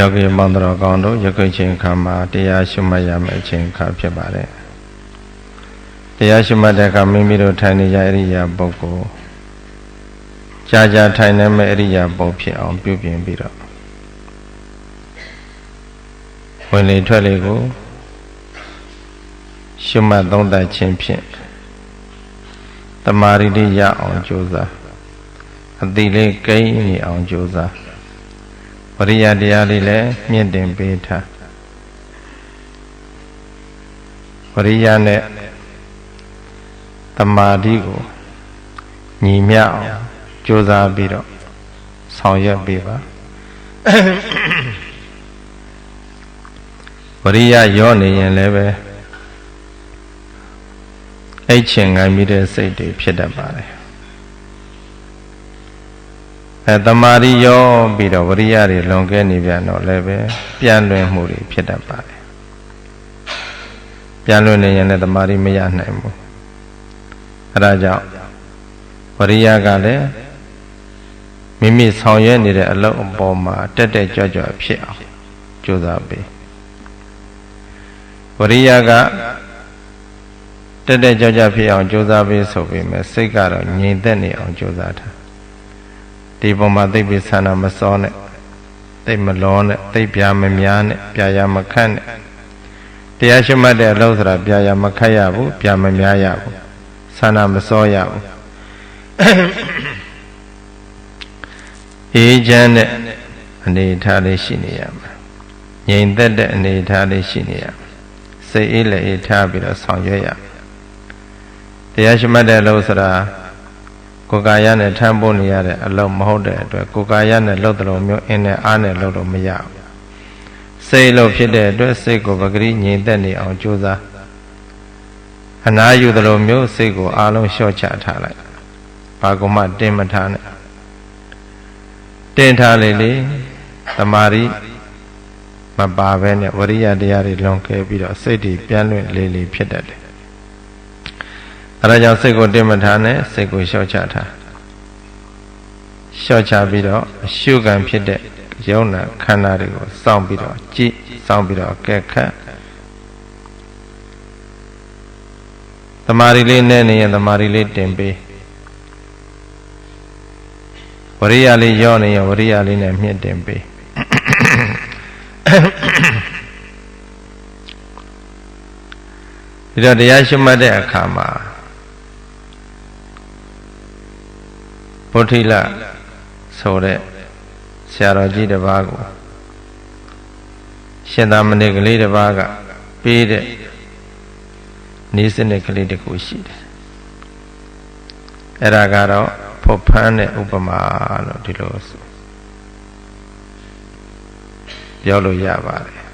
ယောဂီမောင်တော်ကောင်းတို့ယခုချိန်ခါမှာတရားရှိမှတ်ရမယ့်အချိန်ခါဖြစ်ပါတယ်တရားရှိမှတ်တဲ့အခါမိမိတို့ထိုင်နေကြအရိယာပုဂ္ဂိုလ်ကြာကြာထိုင်နေမဲ့အရိယာပုဖြစ်အောင်ပြုပြင်ပြီးတော့ဝင်လေထွက်လေကိုရှိမှတ်သုံးသပ်ခြင်းဖြင့်တမာရီလေးရအောင်ကြိုးစားအတိလေးကိန်းနေအောင်ကြိုးစား ဝရိယတရားလေးလည်းမြင့်တင်ပေးထားဝရိယနဲ့တမာတိကိုညီမျှအောင်ကြိုးစားပြီးတော့ဆောင်ရွက်ပေးပါဝရိယရောနေရင်လည်းပဲအဲ့ချင်ငိုင်းပြီးတဲ့စိတ်တွေဖြစ်တတ်ပါတယ် အဲတမာရီရောပြီးတော့ဝရိယတွေလွန်ကဲနေပြန်တော့လည်းပဲပြန်လွင်မှုတွေဖြစ်တတ်ပါတယ်ပြန်လွင်နေရင်လည်းတမာရီမရနိုင်ဘူးအဲဒါကြောင့်ဝရိယကလည်းမိမိဆောင်ရွက်နေတဲ့အလုပ်အပေါ်မှာတက်တက်ကြွကြွဖြစ်အောင်ကြိုးစားပေးဝရိယကတက်တက်ကြွကြွဖြစ်အောင်ကြိုးစားပေးဆိုပေမဲ့စိတ်ကတော့ငြိမ်သက်နေအောင်ကြိုးစားထား ဒီပုံမှာသိပြီးဆန္ဒမစောနဲ့သိမလောနဲ့သိပြမများနဲ့ပြာရမခတ်နဲ့တရားရှိမှတ်တဲ့အလုပ်ဆိုတာပြာရမခတ်ရဘူးပြာမများရဘူးဆန္ဒမစောရဘူးအေးချမ်းတဲ့အနေထားလေးရှိနေရမှာငြိမ်သက်တဲ့အနေထားလေးရှိနေရမှာစိတ်အေးလည်းအေးထားပြီးတော့ဆောင်ရွက်ရတရားရှိမှတ်တဲ့အလုပ်ဆိုတာ ကိုယ်ကာယနဲ့ထမ်းဖို့နေရတဲ့အလုပ်မဟုတ်တဲ့အတွက်ကိုယ်ကာယနဲ့လှုပ်တယ်လို့မျိုးအင်းနဲ့အားနဲ့လှုပ်လို့မရဘူးစိတ်လို့ဖြစ်တဲ့အတွက်စိတ်ကိုပဂရိငြိမ်သက်နေအောင်ကြိုးစားအနာယူတယ်လို့မျိုးစိတ်ကိုအားလုံးလျှော့ချထားလိုက်ဘာကမှတင်မထားနဲ့တင်ထားလေလေတမာရီမပါဘဲနဲ့ဝရိယတရားတွေလွန်ကဲပြီးတော့စိတ်တွေပြန်လွင့်လေးလေးဖြစ်တတ်တယ် အဲဒါကြောင့်စိတ်ကိုတင်မထားနဲ့စိတ်ကိုလျှော့ချထားလျှော့ချပြီးတော့အရှုခံဖြစ်တဲ့ယုံနာခန္ဓာတွေကိုစောင့်ပြီးတော့ကြည့်စောင့်ပြီးတော့ကဲခတ်တမာရီလေးနဲ့နေရင်တမာရီလေးတင်ပေးဝရိယလေးရော့နေရင်ဝရိယလေးနဲ့မြင့်တင်ပေးဒီတော့တရားရှိမှတ်တဲ့အခါမှာ ဗုဒ္ဓိလဆိုတဲ့ဆရာတော်ကြီးတစ်ပါးကိုရှင်သာမဏေကလေးတစ်ပါးကပေးတဲ့နေစနစ်ကလေးတစ်ခုရှိတယ်အဲ့ဒါကတော့ဖို့ဖန်းတဲ့ဥပမာလို့ဒီလိုဆိုပြောလို့ရပါတယ်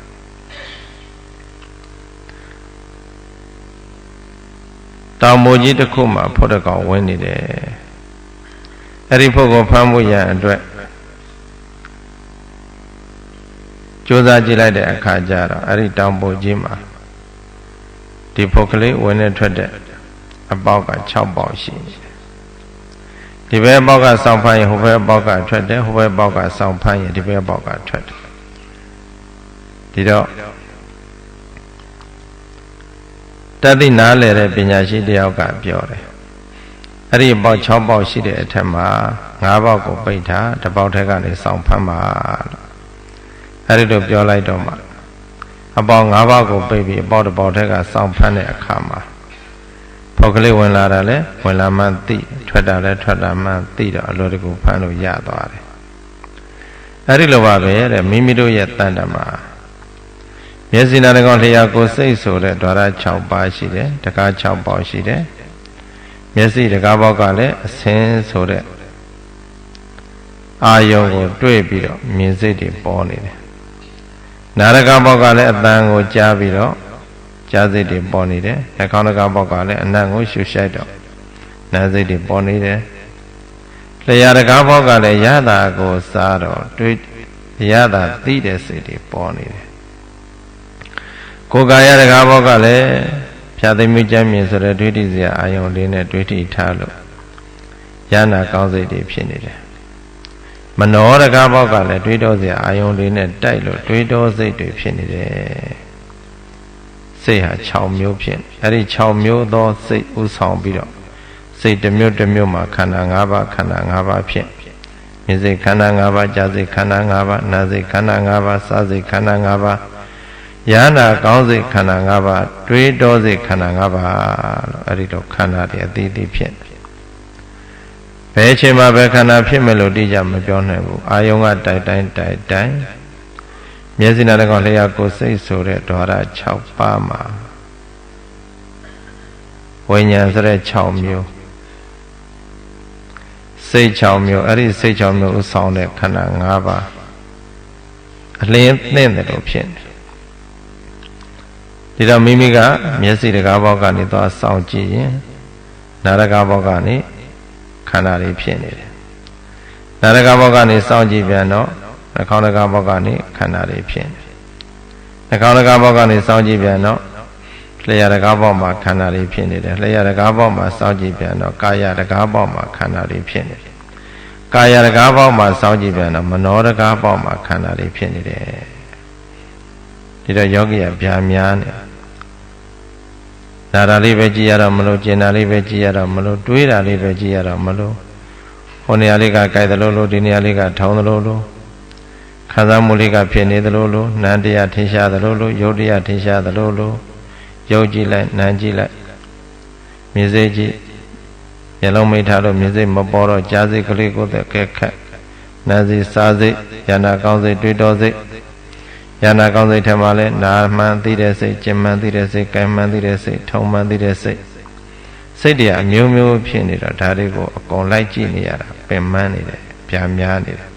တောင်မိုးကြီးတစ်ခုမှာဖို့တကောင်ဝင်နေတယ် အဲ့ဒီဖို့ကိုဖမ်းမှုရန်အတွက်ကြိုးစားကြည့်လိုက်တဲ့အခါကျတော့အဲ့ဒီတောင်ပိုကြီးမှာဒီဖို့ကလေးဝင်နေထွက်တဲ့အပေါက်က6ပေါက်ရှိနေတယ်ဒီဘက်ပေါက်ကစောင်းဖမ်းရင်ဟိုဘက်ပေါက်ကထွက်တယ်ဟိုဘက်ပေါက်ကစောင်းဖမ်းရင်ဒီဘက်ပေါက်ကထွက်တယ်ဒီတော့တတိနားလေတဲ့ပညာရှိတယောက်ကပြောတယ် အဲ့ဒီပေါက်6ပေါက်ရှိတဲ့အထက်မှာ5ပေါက်ကိုပိတ်ထားတစ်ပေါက်ထက်ကနေစောင်းဖမ်းပါလို့အဲ့ဒီလိုပြောလိုက်တော့မှအပေါက်၅ပေါက်ကိုပိတ်ပြီးအပေါက်တစ်ပေါက်ထက်ကစောင်းဖမ်းတဲ့အခါမှာဖောက်ကလေးဝင်လာတာလဲဝင်လာမှသိထွက်တာလဲထွက်တာမှသိတော့အလိုတကူဖမ်းလို့ရသွားတယ်အဲ့ဒီလိုပါပဲတဲ့မိမိတို့ရဲ့တန်တမှာမျက်စိနာတကောင်လျှာကိုစိတ်ဆိုတဲ့ဓာရ6ပါးရှိတယ်တကား6ပေါက်ရှိတယ် မျက်စိတကားပေါက်ကလည်းအစင်းဆိုတဲ့အာယုံကိုတွေ့ပြီးတော့မြင်စိတ်တွေပေါ်နေတယ်နာရကဘောက်ကလည်းအတန်ကိုကြားပြီးတော့ကြားစိတ်တွေပေါ်နေတယ်နှာခေါင်းတကဘောက်ကလည်းအနံ့ကိုရှုရှိုက်တော့နာစိတ်တွေပေါ်နေတယ်လျှာတကဘောက်ကလည်းရတာကိုစားတော့တွေးရတာသိတဲ့စိတ်တွေပေါ်နေတယ်ကိုယ်ကာယတကဘောက်ကလည်း ဖြာသိမှုကြမ်းမြင်ဆိုတဲ့တွေးတိစရာအာယုံလေးနဲ့တွေးတိထားလို့ရနာကောင်းစိတ်တွေဖြစ်နေတယ်မနောတကားဘောက်ကလည်းတွေးတောစရာအာယုံတွေနဲ့တိုက်လို့တွေးတောစိတ်တွေဖြစ်နေတယ်စိတ်ဟာ6မျိုးဖြစ်အဲ့ဒီ6မျိုးသောစိတ်ဥဆောင်ပြီးတော့စိတ်တစ်မျိုးတစ်မျိုးမှာခန္ဓာ၅ပါးခန္ဓာ၅ပါးဖြစ်မြင်စိတ်ခန္ဓာ၅ပါးကြားစိတ်ခန္ဓာ၅ပါးနာစိတ်ခန္ဓာ၅ပါးစားစိတ်ခန္ဓာ၅ပါး ယာနာကောင်းစိတ်ခန္ဓာ၅ပါးတွေးတောစိတ်ခန္ဓာ၅ပါးလို့အဲ့ဒီတော့ခန္ဓာတွေအသီးသီးဖြစ်ဘယ်အချိန်မှာဘယ်ခန္ဓာဖြစ်မယ်လို့တိကျမပြောနိုင်ဘူးအာယုံကတိုက်တိုင်းတိုက်တိုင်းမျက်စိနာတကောင်လျှာကိုစိတ်ဆိုတဲ့ဓဝရ6ပါးမှာဝိညာဉ်ဆိုတဲ့6မျိုးစိတ်6မျိုးအဲ့ဒီစိတ်6မျိုးဥဆောင်တဲ့ခန္ဓာ5ပါးအလင်းသင့်တယ်လို့ဖြစ်နေ ဒီတော့မိမိကမျက်စိတကားဘောက်ကနေသွားစောင့်ကြည့်ရင်နာရကားဘောက်ကနေခန္ဓာလေးဖြစ်နေတယ်နာရကားဘောက်ကနေစောင့်ကြည့်ပြန်တော့နှာခေါင်းတကားဘောက်ကနေခန္ဓာလေးဖြစ်နေနှာခေါင်းတကားဘောက်ကနေစောင့်ကြည့်ပြန်တော့လျှာတကားဘောက်မှာခန္ဓာလေးဖြစ်နေတယ်လျှာတကားဘောက်မှာစောင့်ကြည့်ပြန်တော့ကာယတကားဘောက်မှာခန္ဓာလေးဖြစ်နေတယ်ကာယတကားဘောက်မှာစောင့်ကြည့်ပြန်တော့မနောတကားဘောက်မှာခန္ဓာလေးဖြစ်နေတယ်ဒီတော့ယောဂီကဗျာများနေ နာတာလေးပဲကြည်ရတော့မလို့ကျင်တာလေးပဲကြည်ရတော့မလို့တွေးတာလေးပဲကြည်ရတော့မလို့ဟိုနေရာလေးကကြိုက်တယ်လို့လို့ဒီနေရာလေးကထောင်းတယ်လို့လို့ခံစားမှုလေးကဖြစ်နေတယ်လို့လို့နန္တရားထင်ရှားတယ်လို့လို့ယုတ်တရားထင်ရှားတယ်လို့လို့ယုတ်ကြည့်လိုက်နံကြည့်လိုက်မြင်စေကြည့်မျက်လုံးမိထားလို့မြင်စေမပေါ်တော့ကြားစိတ်ကလေးကိုတက်ကဲခက်နာစီစားစိတ်ယန္နာကောင်းစိတ်တွေးတော်စိတ် ယန္နာကောင်းစိတ်ထဲမှာလဲနာမှန်သိတဲ့စိတ်ကျင်မှန်သိတဲ့စိတ်ကံမှန်သိတဲ့စိတ်ထုံမှန်သိတဲ့စိတ်စိတ်တွေအမျိုးမျိုးဖြစ်နေတော့ဒါတွေကိုအကုန်လိုက်ကြည့်နေရတာပင်ပန်းနေတယ်ပြာများနေတယ်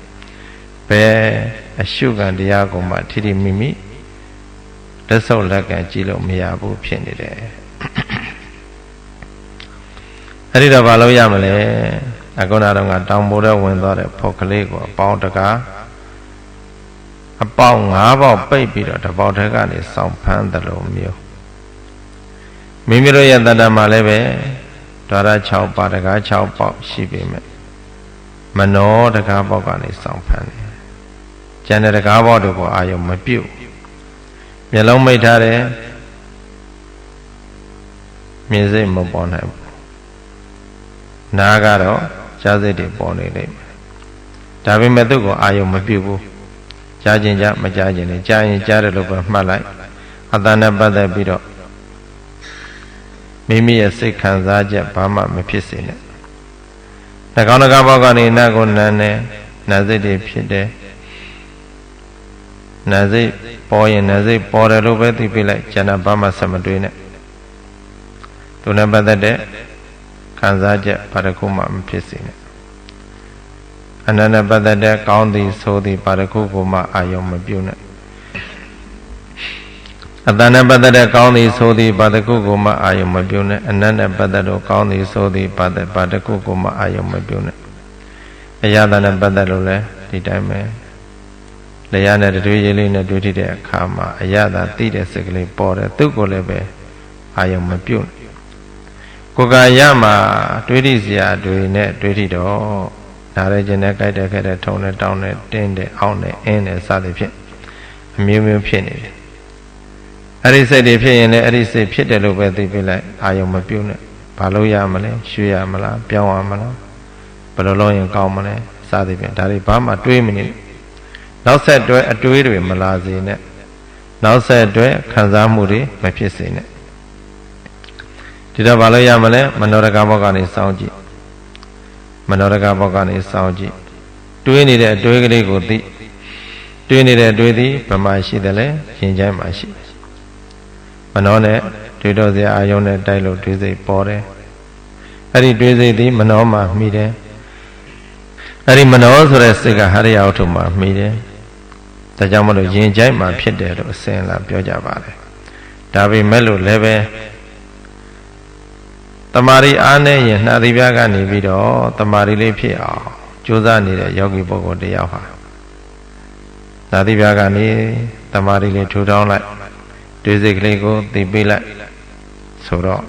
ဘယ်အရှုခံတရားကိုမှထိထိမိမိလက်ဆုပ်လက်ကကြည့်လို့မရဘူးဖြစ်နေတယ်အဲ့ဒီတော့ဘာလို့ရမလဲအခုနတော့ကတောင်ပေါ်တဲ့ဝင်သွားတဲ့ဖောက်ကလေးကိုအပေါင်းတကား အပေါင်း၅ပေါက်ပိတ်ပြီးတော့တပေါက်ထဲကနေစောင့်ဖမ်းတယ်လို့မျိုးမိမိတို့ရဲ့တဏ္ဍာမှာလည်းပဲဓာရ6ပါးတကား6ပေါက်ရှိပေမဲ့မနောတကားပေါက်ကနေစောင့်ဖမ်းတယ်ကျန်တဲ့တကားပေါက်တို့ကိုအာယုံမပြုတ်မျက်လုံးမိတ်ထားတယ်မြင်စိတ်မပေါ်နိုင်ဘူးနားကတော့ကြားစိတ်တွေပေါ်နေလိမ့်မယ်ဒါပေမဲ့သူ့ကိုအာယုံမပြုတ်ဘူး ကြားခြင်းကြမကြားခြင်းနဲ့ကြားရင်ကြားတယ်လို့ပဲမှတ်လိုက်အတန်နဲ့ပတ်သက်ပြီးတော့မိမိရဲ့စိတ်ခံစားချက်ဘာမှမဖြစ်စေနဲ့နှကောင်းနှကားဘောက်ကနေနတ်ကိုနန်းနေနာစိတ်တွေဖြစ်တယ်နာစိတ်ပေါ်ရင်နာစိတ်ပေါ်တယ်လို့ပဲသိပြလိုက်ကျန်တာဘာမှဆက်မတွေးနဲ့သူနဲ့ပတ်သက်တဲ့ခံစားချက်ဘာတစ်ခုမှမဖြစ်စေနဲ့ အနန္တပတ်သက်တဲ့ကောင်းသည်ဆိုသည်ဘာတစ်ခုကိုမှအာယုံမပြုနဲ့အတန်နဲ့ပတ်သက်တဲ့ကောင်းသည်ဆိုသည်ဘာတစ်ခုကိုမှအာယုံမပြုနဲ့အနန္တပတ်သက်တော့ကောင်းသည်ဆိုသည်ဘာတစ်ဘာတစ်ခုကိုမှအာယုံမပြုနဲ့အရာတန်နဲ့ပတ်သက်လို့လဲဒီတိုင်းပဲလျာနဲ့တွေ့ရည်လေးနဲ့တွေ့ထိတဲ့အခါမှာအရာသာသိတဲ့စိတ်ကလေးပေါ်တယ်သူ့ကိုလည်းပဲအာယုံမပြုတ်ကိုယ်ကရမှာတွေးထိစရာတွေနဲ့တွေးထိတော့ နားရခြင်းနဲ့ကြိုက်တဲ့ခဲ့တဲ့ထုံနဲ့တောင်းနဲ့တင်းတဲ့အောင်းနဲ့အင်းနဲ့စသဖြင့်အမျိုးမျိုးဖြစ်နေတယ်အဲ့ဒီစိတ်တွေဖြစ်ရင်လည်းအဲ့ဒီစိတ်ဖြစ်တယ်လို့ပဲသိပြလိုက်အာယုံမပြုတ်နဲ့ဘာလို့ရမလဲရွှေ့ရမလားပြောင်းရမလားဘယ်လိုလုပ်ရင်ကောင်းမလဲစသဖြင့်ဒါတွေဘာမှတွေးမနေနောက်ဆက်တွဲအတွေးတွေမလာစေနဲ့နောက်ဆက်တွဲခံစားမှုတွေမဖြစ်စေနဲ့ဒီတော့ဘာလို့ရမလဲမနောရကဘောကနေစောင့်ကြည့် မနောရကဘောကနေစောင့်ကြည့်တွေးနေတဲ့အတွေးကလေးကိုသိတွေးနေတဲ့အတွေးသည်ဘယ်မှာရှိတယ်လဲရင်ချိုင်းမှာရှိတယ်မနောနဲ့တွေးတော့စရာအာယုံနဲ့တိုက်လို့တွေးစိတ်ပေါ်တယ်အဲ့ဒီတွေးစိတ်သည်မနောမှာမိတယ်အဲ့ဒီမနောဆိုတဲ့စိတ်ကဟရိယဝတ္ထုမှာမိတယ်ဒါကြောင့်မလို့ယင်ကြိုက်မှာဖြစ်တယ်လို့အစဉ်လာပြောကြပါတယ်ဒါပေမဲ့လို့လည်းပဲ တမာရီအားနဲ့ရင်နှာသီးပြားကနေပြီးတော့တမာရီလေးဖြစ်အောင်ကြိုးစားနေတဲ့ယောဂီပုဂ္ဂိုလ်တယောက်ဟာနှာသီးပြားကနေတမာရီလေးထူထောင်းလိုက်တွေးစိတ်ကလေးကိုသိပေးလိုက်ဆိုတော့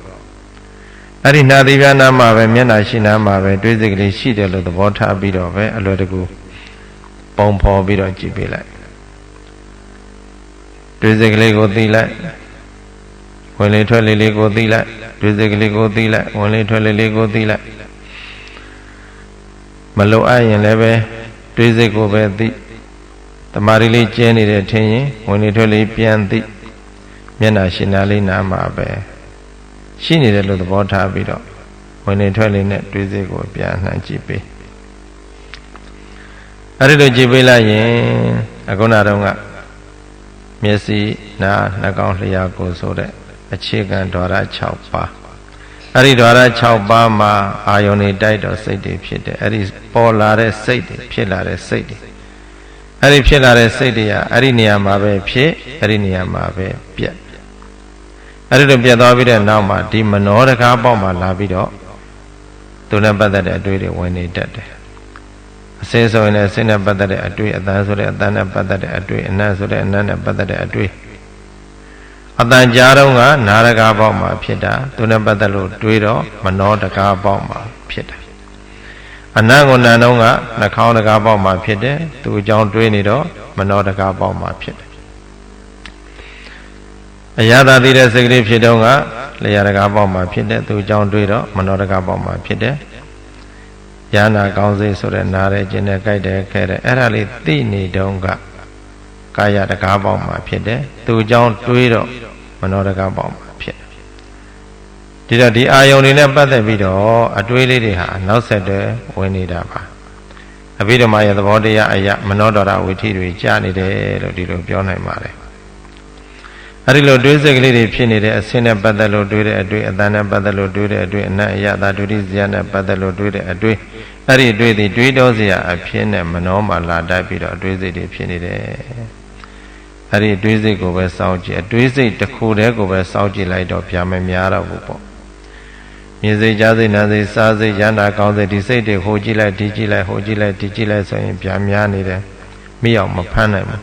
အဲ့ဒီနှာသီးပြားနားမှာပဲမျက်နှာရှိနားမှာပဲတွေးစိတ်ကလေးရှိတယ်လို့သဘောထားပြီးတော့ပဲအလွယ်တကူပုံဖော်ပြီးတော့ကြည့်ပေးလိုက်တွေးစိတ်ကလေးကိုသိလိုက်ဝင်လေထွက်လေလေးကိုသိလိုက် တွေးစိတ်ကလေးကိုသိလိုက်ဝင်လေထွက်လေလေးကိုသိလိုက်မလိုအပ်ရင်လည်းပဲတွေးစိတ်ကိုပဲသိတမာရီလေးကျဲနေတယ်ထင်ရင်ဝင်လေထွက်လေပြန်သိမျက်နှာရှင်နာလေးနာမှာပဲရှိနေတယ်လို့သဘောထားပြီးတော့ဝင်လေထွက်လေနဲ့တွေးစိတ်ကိုပြန်နှံကြည့်ပေးအဲ့ဒီလိုကြည့်ပေးလိုက်ရင်အခုနတော့ကမျက်စိနားနှာခေါင်းလျှာကိုဆိုတဲ့ အခြေခံဓာရ6ပါးအဲ့ဒီဓာရ6ပါးမှာအာယုန်တွေတိုက်တော့စိတ်တွေဖြစ်တယ်အဲ့ဒီပေါ်လာတဲ့စိတ်တွေဖြစ်လာတဲ့စိတ်တွေအဲ့ဒီဖြစ်လာတဲ့စိတ်တွေကအဲ့ဒီနေရာမှာပဲဖြစ်အဲ့ဒီနေရာမှာပဲပြတ်အဲ့ဒီလိုပြတ်သွားပြီးတဲ့နောက်မှာဒီမနောတကားပေါက်မှာလာပြီးတော့သူနဲ့ပတ်သက်တဲ့အတွေ့တွေဝင်နေတတ်တယ်အစင်းဆိုရင်လည်းစင်းနဲ့ပတ်သက်တဲ့အတွေ့အတန်းဆိုတဲ့အတန်းနဲ့ပတ်သက်တဲ့အတွေ့အနတ်ဆိုတဲ့အနတ်နဲ့ပတ်သက်တဲ့အတွေ့ အတန်ကြားတော့ကနာရကားပေါက်မှာဖြစ်တာသူနဲ့ပတ်သက်လို့တွေးတော့မနောတကားပေါက်မှာဖြစ်တာအနတ်ကိုနန်တော့ကနှာခေါင်းတကားပေါက်မှာဖြစ်တယ်သူအကြောင်းတွေးနေတော့မနောတကားပေါက်မှာဖြစ်တယ်အရာသာသိတဲ့စိတ်ကလေးဖြစ်တော့ကလျှာတကားပေါက်မှာဖြစ်တယ်သူအကြောင်းတွေးတော့မနောတကားပေါက်မှာဖြစ်တယ်ရဟနာကောင်းစေဆိုတဲ့နားရဲခြင်းနဲ့ကြိုက်တယ်ခဲတယ်အဲ့ဒါလေးသိနေတော့က ကာယတကားပေါက်မှာဖြစ်တယ်သူအကြောင်းတွေးတော့မနောတကားပေါက်မှာဖြစ်ဒီတော့ဒီအာယုန်တွေနဲ့ပတ်သက်ပြီးတော့အတွေးလေးတွေဟာနောက်ဆက်တွဲဝင်နေတာပါအဘိဓမ္မာရဲ့သဘောတရားအရာမနောဒရဝိထိတွေကြာနေတယ်လို့ဒီလိုပြောနိုင်ပါတယ်အဲ့ဒီလိုတွေးစိတ်ကလေးတွေဖြစ်နေတဲ့အဆင်းနဲ့ပတ်သက်လို့တွေးတဲ့အတွေ့အတန်နဲ့ပတ်သက်လို့တွေးတဲ့အတွေ့အနတ်အယတာဒုတိဇယနဲ့ပတ်သက်လို့တွေးတဲ့အတွေ့အဲ့ဒီတွေးသည်တွေးတော်စရာအဖြစ်နဲ့မနှောမှလာတတ်ပြီးတော့အတွေးစိတ်တွေဖြစ်နေတယ် အဲ့ဒီအတွေးစိတ်ကိုပဲစောင့်ကြည့်အတွေးစိတ်တစ်ခုတည်းကိုပဲစောင့်ကြည့်လိုက်တော့ပြမများတော့ဘူးပေါ့မြင်စိတ်ကြားစိတ်နာစိတ်စားစိတ်ရန္တာကောင်းစိတ်ဒီစိတ်တွေဟိုကြည့်လိုက်ဒီကြည့်လိုက်ဟိုကြည့်လိုက်ဒီကြည့်လိုက်ဆိုရင်ပြများနေတယ်မိအောင်မဖမ်းနိုင်ဘူး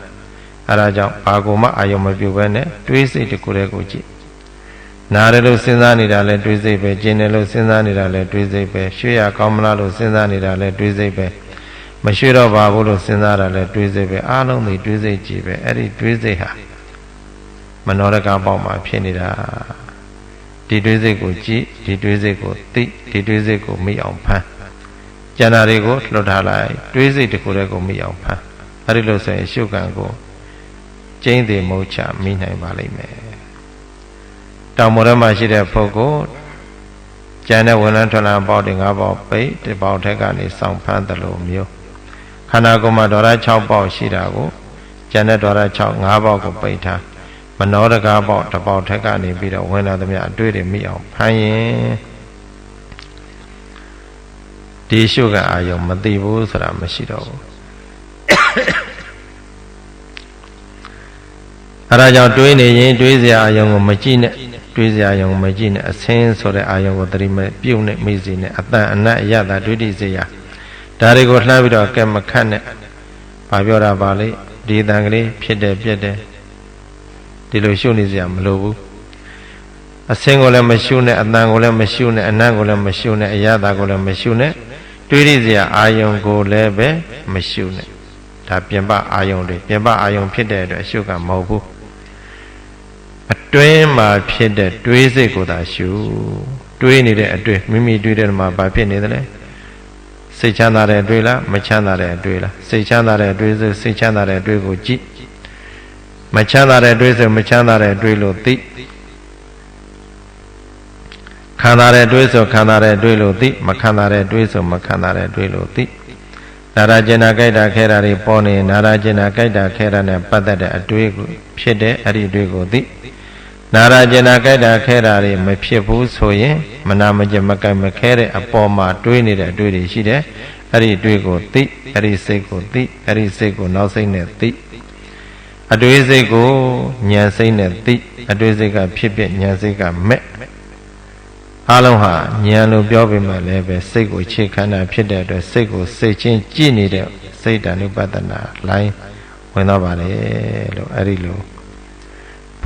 အဲဒါကြောင့်ဘာကိုမှအာယုံမပြုတ်ပဲနဲ့တွေးစိတ်တစ်ခုတည်းကိုကြည့်နားတယ်လို့စဉ်းစားနေတာလဲတွေးစိတ်ပဲကျင်တယ်လို့စဉ်းစားနေတာလဲတွေးစိတ်ပဲရွှေရကောင်းမလားလို့စဉ်းစားနေတာလဲတွေးစိတ်ပဲ မရွှေတော့ပါဘူးလို့စဉ်းစားတာလဲတွေးစိတ်ပဲအားလုံးဒီတွေးစိတ်ကြည့်ပဲအဲ့ဒီတွေးစိတ်ဟာမနောရကပေါက်မှာဖြစ်နေတာဒီတွေးစိတ်ကိုကြည့်ဒီတွေးစိတ်ကိုသိဒီတွေးစိတ်ကိုမိအောင်ဖမ်းကျန်တာတွေကိုလွတ်ထားလိုက်တွေးစိတ်တစ်ခုတည်းကိုမိအောင်ဖမ်းအဲ့ဒီလိုဆိုရင်ရှုကံကိုကျင်းသေးမုတ်ချမိနိုင်ပါလိမ့်မယ်တောင်မော်ရမှာရှိတဲ့ပုဂ္ဂိုလ်ကျန်တဲ့ဝန်လန်းထွန်းလန်းပေါက်တွေ၅ပေါက်ပိတ်ဒီပေါက်ထက်ကနေစောင့်ဖမ်းတယ်လို့မျိုး ခန္ဓာကိုယ်မှာဒေါရ6ပေါက်ရှိတာကိုကျန်တဲ့ဒေါရ6 5ပေါက်ကိုပိတ်ထားမနောတကားပေါက်တစ်ပေါက်ထက်ကနေပြီးတော့ဝင်လာသမျှအတွေ့တွေမိအောင်ဖမ်းရင်ဒီရှုကအာယုံမသိဘူးဆိုတာမရှိတော့ဘူးအဲဒါကြောင့်တွေးနေရင်တွေးစရာအာယုံကိုမကြည့်နဲ့တွေးစရာအာယုံကိုမကြည့်နဲ့အစင်းဆိုတဲ့အာယုံကိုသတိမဲ့ပြုတ်နဲ့မိစီနဲ့အတန်အနတ်အရတာတွေးတိစေရ ဒါတွေကိုလှမ်းပြီးတော့ကဲမခတ်နဲ့ဘာပြောတာပါလိဒီတန်ကလေးဖြစ်တယ်ပြက်တယ်ဒီလိုရှုနေစရာမလိုဘူးအစင်းကိုလည်းမရှုနဲ့အတန်ကိုလည်းမရှုနဲ့အနတ်ကိုလည်းမရှုနဲ့အရတာကိုလည်းမရှုနဲ့တွေးရစရာအာယုံကိုလည်းပဲမရှုနဲ့ဒါပြင်ပအာယုံတွေပြင်ပအာယုံဖြစ်တဲ့အတွက်အရှုကမဟုတ်ဘူးအတွင်းမှာဖြစ်တဲ့တွေးစိတ်ကိုသာရှုတွေးနေတဲ့အတွင်းမိမိတွေးတဲ့မှာဘာဖြစ်နေသလဲ စိတ်ချမ်းသာတဲ့အတွေ့လားမချမ်းသာတဲ့အတွေ့လားစိတ်ချမ်းသာတဲ့အတွေ့ဆိုစိတ်ချမ်းသာတဲ့အတွေ့ကိုကြည့်မချမ်းသာတဲ့အတွေ့ဆိုမချမ်းသာတဲ့အတွေ့လို့သိခံစားတဲ့အတွေ့ဆိုခံစားတဲ့အတွေ့လို့သိမခံစားတဲ့အတွေ့ဆိုမခံစားတဲ့အတွေ့လို့သိနာရကျင်နာကြိုက်တာခဲတာတွေပေါ်နေနာရကျင်နာကြိုက်တာခဲတာနဲ့ပတ်သက်တဲ့အတွေ့ကိုဖြစ်တဲ့အဲ့ဒီအတွေ့ကိုသိ နာရကျင်နာကြိုက်တာခဲတာတွေမဖြစ်ဘူးဆိုရင်မနာမကျင်မကြိုက်မခဲတဲ့အပေါ်မှာတွေးနေတဲ့အတွေ့တွေရှိတယ်အဲ့ဒီအတွေ့ကိုသိအဲ့ဒီစိတ်ကိုသိအဲ့ဒီစိတ်ကိုနောက်စိတ်နဲ့သိအတွေ့စိတ်ကိုဉာဏ်စိတ်နဲ့သိအတွေ့စိတ်ကဖြစ်ဖြစ်ဉာဏ်စိတ်ကမဲ့အလုံးဟာဉာဏ်လို့ပြောပေမဲ့လည်းပဲစိတ်ကိုခြေခန္ဓာဖြစ်တဲ့အတွက်စိတ်ကိုစိတ်ချင်းကြည့်နေတဲ့စိတ်တ ानु ပတနာလိုင်းဝင်တော့ပါတယ်လို့အဲ့ဒီလို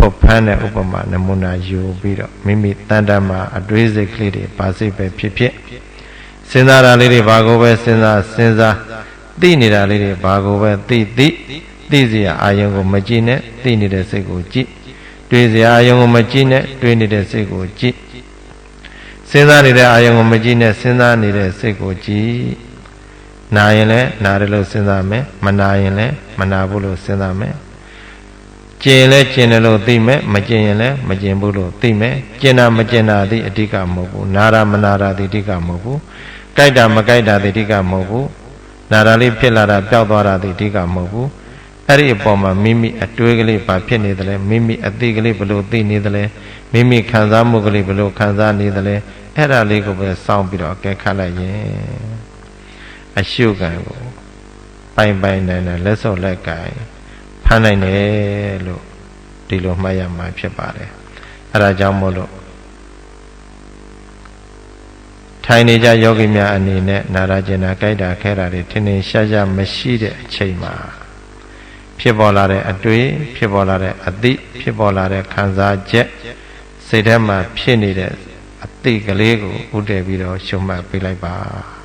ဖို့ဖန်းတဲ့ဥပမာနမူနာယူပြီးတော့မိမိတန်တမှာအတွေးစိတ်ကလေးတွေပါစိတ်ပဲဖြစ်ဖြစ်စဉ်းစားတာလေးတွေဘာကိုပဲစဉ်းစားစဉ်းစားသိနေတာလေးတွေဘာကိုပဲသိသိသိစရာအာယုံကိုမကြည့်နဲ့သိနေတဲ့စိတ်ကိုကြည့်တွေးစရာအာယုံကိုမကြည့်နဲ့တွေးနေတဲ့စိတ်ကိုကြည့်စဉ်းစားနေတဲ့အာယုံကိုမကြည့်နဲ့စဉ်းစားနေတဲ့စိတ်ကိုကြည့်နာရင်လည်းနာတယ်လို့စဉ်းစားမယ်မနာရင်လည်းမနာဘူးလို့စဉ်းစားမယ် ကျင်လဲကျင်တယ်လို့သိမယ်မကျင်ရင်လည်းမကျင်ဘူးလို့သိမယ်ကျင်တာမကျင်တာသည်အဓိကမဟုတ်ဘူးနာတာမနာတာသည်အဓိကမဟုတ်ဘူးကြိုက်တာမကြိုက်တာသည်အဓိကမဟုတ်ဘူးနာတာလေးဖြစ်လာတာပျောက်သွားတာသည်အဓိကမဟုတ်ဘူးအဲ့ဒီအပေါ်မှာမိမိအတွေးကလေးဘာဖြစ်နေသလဲမိမိအသိကလေးဘလို့သိနေသလဲမိမိခံစားမှုကလေးဘလို့ခံစားနေသလဲအဲ့ဒါလေးကိုပဲစောင့်ပြီးတော့အကဲခတ်လိုက်ရင်အရှုခံကိုပိုင်ပိုင်နိုင်နိုင်လက်စော့လက်ကင် ဖမ်းနိုင်တယ်လို့ဒီလိုမှတ်ရမှာဖြစ်ပါတယ်အဲ့ဒါကြောင့်မို့လို့ထိုင်နေကြယောဂီများအနေနဲ့နာရကျင်နာကြိုက်တာခဲတာတွေထင်ထင်ရှားရှားမရှိတဲ့အချိန်မှာဖြစ်ပေါ်လာတဲ့အတွေ့ဖြစ်ပေါ်လာတဲ့အသိဖြစ်ပေါ်လာတဲ့ခံစားချက်စိတ်ထဲမှာဖြစ်နေတဲ့အသိကလေးကိုဥတည်ပြီးတော့ရှုမှတ်ပေးလိုက်ပါ